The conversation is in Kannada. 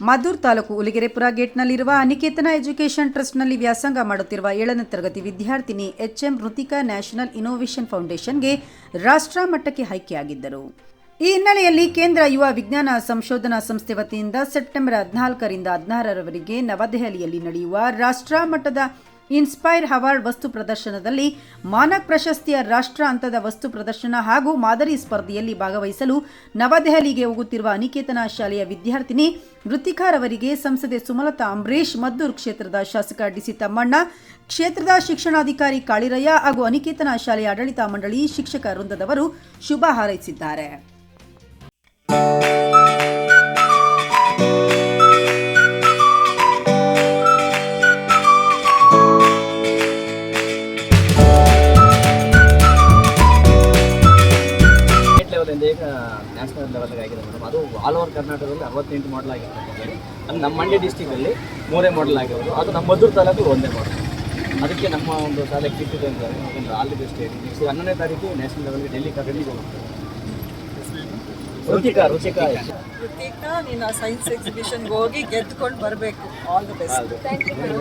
ಮದ್ದೂರು ತಾಲೂಕು ಉಲಿಗೆರೆಪುರ ಗೇಟ್ನಲ್ಲಿರುವ ಅನಿಕೇತನ ಎಜುಕೇಷನ್ ಟ್ರಸ್ಟ್ನಲ್ಲಿ ವ್ಯಾಸಂಗ ಮಾಡುತ್ತಿರುವ ಏಳನೇ ತರಗತಿ ವಿದ್ಯಾರ್ಥಿನಿ ಎಚ್ಎಂ ಋತಿಕಾ ನ್ಯಾಷನಲ್ ಇನೋವೇಷನ್ ಫೌಂಡೇಶನ್ಗೆ ರಾಷ್ಟ್ರ ಮಟ್ಟಕ್ಕೆ ಆಯ್ಕೆಯಾಗಿದ್ದರು. ಈ ಹಿನ್ನೆಲೆಯಲ್ಲಿ ಕೇಂದ್ರ ಯುವ ವಿಜ್ಞಾನ ಸಂಶೋಧನಾ ಸಂಸ್ಥೆ ವತಿಯಿಂದ ಸೆಪ್ಟೆಂಬರ್ ಹದಿನಾಲ್ಕರಿಂದ ಹದಿನಾರರವರೆಗೆ ನವದೆಹಲಿಯಲ್ಲಿ ನಡೆಯುವ ರಾಷ್ಟ್ರ ಮಟ್ಟದ ಇನ್ಸ್ಪೈರ್ ಅವಾರ್ಡ್ ವಸ್ತು ಪ್ರದರ್ಶನದಲ್ಲಿ ಮಾನಕ್ ಪ್ರಶಸ್ತಿಯ ರಾಷ್ಟ್ರ ಹಂತದ ವಸ್ತು ಪ್ರದರ್ಶನ ಹಾಗೂ ಮಾದರಿ ಸ್ಪರ್ಧೆಯಲ್ಲಿ ಭಾಗವಹಿಸಲು ನವದೆಹಲಿಗೆ ಹೋಗುತ್ತಿರುವ ಅನಿಕೇತನ ಶಾಲೆಯ ವಿದ್ಯಾರ್ಥಿನಿ ಋತಿಕಾರವರಿಗೆ ಸಂಸದೆ ಸುಮಲತಾ ಅಂಬರೀಶ್ ಮದ್ದೂರು ಕ್ಷೇತ್ರದ ಶಾಸಕ ಡಿಸಿ ತಮ್ಮಣ್ಣ, ಕ್ಷೇತ್ರದ ಶಿಕ್ಷಣಾಧಿಕಾರಿ ಕಾಳಿರಯ್ಯ ಹಾಗೂ ಅನಿಕೇತನ ಶಾಲೆಯ ಆಡಳಿತ ಮಂಡಳಿ ಶಿಕ್ಷಕ ವೃಂದದವರು ಶುಭ ಹಾರೈಸಿದ್ದಾರೆ. ಈಗ ನ್ಯಾಷನಲ್ ಲೆವೆಲ್ಗೆ ಆಗಿದೆ ಮೇಡಮ್ ಅದು ಆಲ್ ಓವರ್ ಕರ್ನಾಟಕದಲ್ಲಿ ಅರವತ್ತೆಂಟು ಮಾಡಲ್ ಆಗಿರ್ತಕ್ಕಂಥದ್ದು. ಅದು ನಮ್ಮ ಮಂಡ್ಯ ಡಿಸ್ಟಿಕಲ್ಲಿ ಮೂರೇ ಮಾಡಲ್ ಆಗಿರೋದು. ಅದು ನಮ್ಮ ಮದ್ದೂರು ತಾಲೂಕು ಒಂದೇ ಮಾಡಲ್ ಅದಕ್ಕೆ ನಮ್ಮ ಒಂದು ಶಾಲೆ ಕಿಟ್ಟಿದೆ ಅಂತ ಯಾಕಂದ್ರೆ ಆಲ್ ದಿ ಬೆಸ್ಟ್ ಹೇಳಿ ನೆಕ್ಸ್ಟ್ ಹನ್ನೊಂದನೇ ತಾರೀಕು ನ್ಯಾಷನಲ್ ಲೆವೆಲ್ಗೆ ಡೆಲ್ಲಿ ಡೆಲ್ಲಿಗೆ ಹೋಗ್ತಾರೆ ರುಚಿಕಾ ರುಚಿಕಾ ರುಚಿಕಾ ನೀನು ಸೈನ್ಸ್ ಎಕ್ಸಿಬಿಷನ್ಗೆ ಹೋಗಿ ಗೆದ್ದುಕೊಂಡು ಬರಬೇಕು. All the best